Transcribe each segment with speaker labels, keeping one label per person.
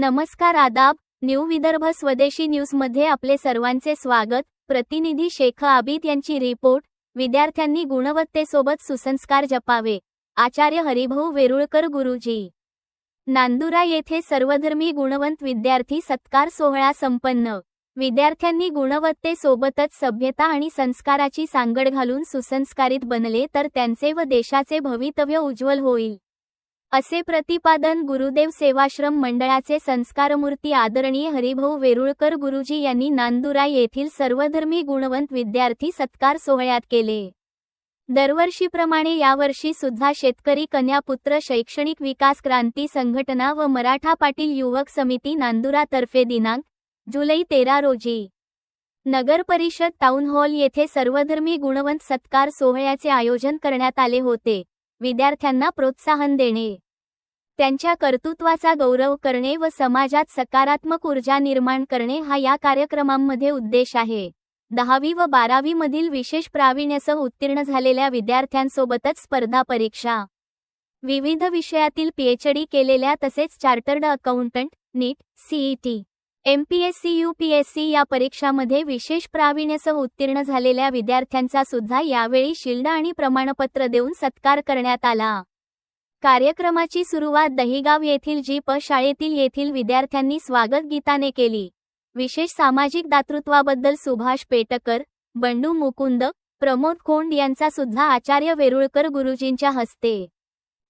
Speaker 1: नमस्कार आदाब न्यू विदर्भ स्वदेशी न्यूजमध्ये आपले सर्वांचे स्वागत. प्रतिनिधी शेख आबिद यांची रिपोर्ट. विद्यार्थ्यांनी गुणवत्तेसोबत सुसंस्कार जपावे. आचार्य हरिभाऊ वेरुळकर गुरुजी. नांदुरा येथे सर्वधर्मी गुणवंत विद्यार्थी सत्कार सोहळा संपन्न. विद्यार्थ्यांनी गुणवत्तेसोबतच सभ्यता आणि संस्काराची सांगड घालून सुसंस्कारित बनले तर त्यांचे व देशाचे भवितव्य उज्ज्वल होईल. असे प्रतिपादन गुरुदेव सेवाश्रम मंडळाचे संस्कारमूर्ती आदरणीय हरिभाऊ वेरुळकर गुरुजी यांनी नांदुरा येथील सर्वधर्मी गुणवंत विद्यार्थी सत्कार सोहळ्यात केले. दरवर्षीप्रमाणे यावर्षी सुद्धा शेतकरी कन्यापुत्र शैक्षणिक विकास क्रांती संघटना व मराठा पाटील युवक समिती नांदुरातर्फे दिनांक जुलै तेरा रोजी. नगर परिषद टाऊन हॉल येथे सर्वधर्मी गुणवंत सत्कार सोहळ्याचे आयोजन करण्यात आले होते. विद्यार्थ्यांना प्रोत्साहन देणे. त्यांच्या कर्तृत्वाचा गौरव करणे व समाजात सकारात्मक ऊर्जा निर्माण करणे हा या कार्यक्रमांमध्ये उद्देश आहे. दहावी व बारावी मधील विशेष प्रावीण्यसह उत्तीर्ण झालेल्या विद्यार्थ्यांसोबतच स्पर्धा परीक्षा. विविध विषयातील पीएचडी केलेल्या तसेच chartered accountant NEET CET MPSC UPSC या परीक्षामध्ये विशेष प्रावीण्यसह उत्तीर्ण झालेल्या विद्यार्थ्यांचा सुद्धा यावेळी शिल्ड आणि प्रमाणपत्र देऊन सत्कार करण्यात आला. कार्यक्रमाची सुरुवात दहिगाव येथील जी प शाळेतील येथील विद्यार्थ्यांनी स्वागत गीताने केली. विशेष सामाजिक दातृत्वाबद्दल सुभाष पेटकर बंडू मुकुंद प्रमोद खोंड यांचा सुद्धा आचार्य वेरुळकर गुरुजींच्या हस्ते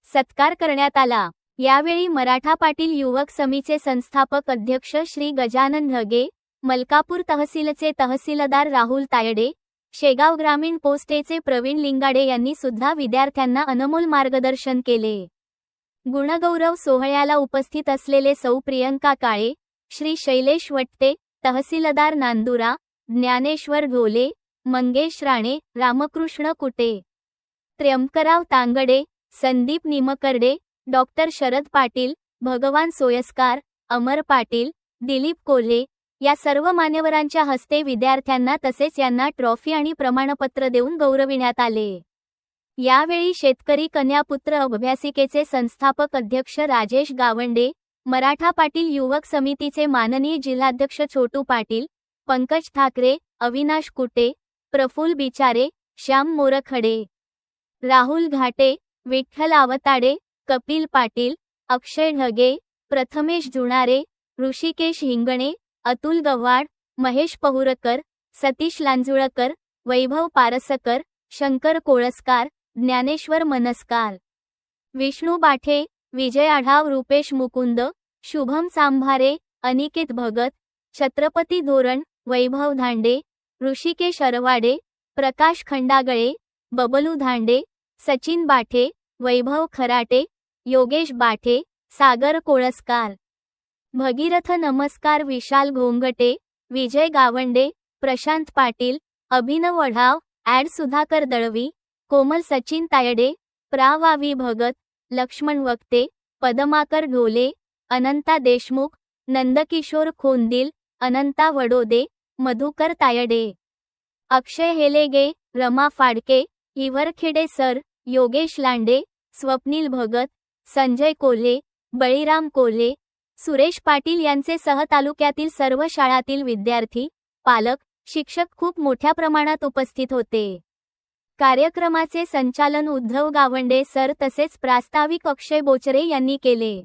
Speaker 1: सत्कार करण्यात आला. यावेळी मराठा पाटील युवक समितीचे संस्थापक अध्यक्ष श्री गजानन ढगे मलकापूर तहसीलचे तहसीलदार राहुल तायडे शेगाव ग्रामीण पोस्टेचे प्रवीण लिंगाडे यांनी सुद्धा विद्यार्थ्यांना अनमोल मार्गदर्शन केले. गुणगौरव सोहळ्याला उपस्थित असलेले सौ प्रियंका काळे श्री शैलेश वट्टे तहसीलदार नांदुरा ज्ञानेश्वर ढोले मंगेश राणे रामकृष्ण कुटे. त्र्यंकराव तांगडे संदीप निमकर्डे डॉक्टर शरद पाटील भगवान सोयस्कार अमर पाटील दिलीप कोल्हे या सर्व मान्यवरांच्या हस्ते विद्यार्थ्यांना तसेच यांना ट्रॉफी आणि प्रमाणपत्र देऊन गौरविण्यात आले. यावेळी शेतकरी कन्यापुत्र अभ्यासिकेचे संस्थापक अध्यक्ष राजेश गावंडे मराठा पाटील युवक समितीचे माननीय जिल्हाध्यक्ष छोटू पाटील पंकज ठाकरे अविनाश कुटे प्रफुल बिचारे श्याम मोरखडे राहुल घाटे विठ्ठल आवताडे कपिल पाटील अक्षय ढगे प्रथमेश जुणारे ऋषिकेश हिंगणे अतुल गव्हाड महेश पहुरकर सतीश लांजुळकर वैभव पारसकर शंकर कोळसकार ज्ञानेश्वर मनस्कार. विष्णू बाठे विजय आढाव रुपेश मुकुंद शुभम सांभारे अनिकेत भगत छत्रपती धोरण वैभव धांडे ऋषिकेश अरवाडे प्रकाश खंडागळे बबलू धांडे सचिन बाठे वैभव खराटे योगेश बाठे सागर कोळसकार. भगीरथ नमस्कार विशाल घोंगटे विजय गावंडे प्रशांत पाटील अभिनव वढाव ॲड सुधाकर दळवी कोमल सचिन तायडे प्रावावी भगत लक्ष्मण वक्ते पदमाकर ढोले अनंता देशमुख नंदकिशोर खोंदिल अनंता वडोदे मधुकर तायडे. अक्षय हेलेगे रमा फाडके हिवरखेडे सर योगेश लांडे स्वप्नील भगत संजय कोल्हे बळीराम कोल्हे सुरेश पाटील यांचे सह तालुक्यातील सर्व शाळातील विद्यार्थी पालक शिक्षक खूप मोठ्या प्रमाणात उपस्थित होते. कार्यक्रमाचे संचालन उद्धव गावंडे सर तसेच प्रास्ताविक अक्षय बोचरे यांनी केले.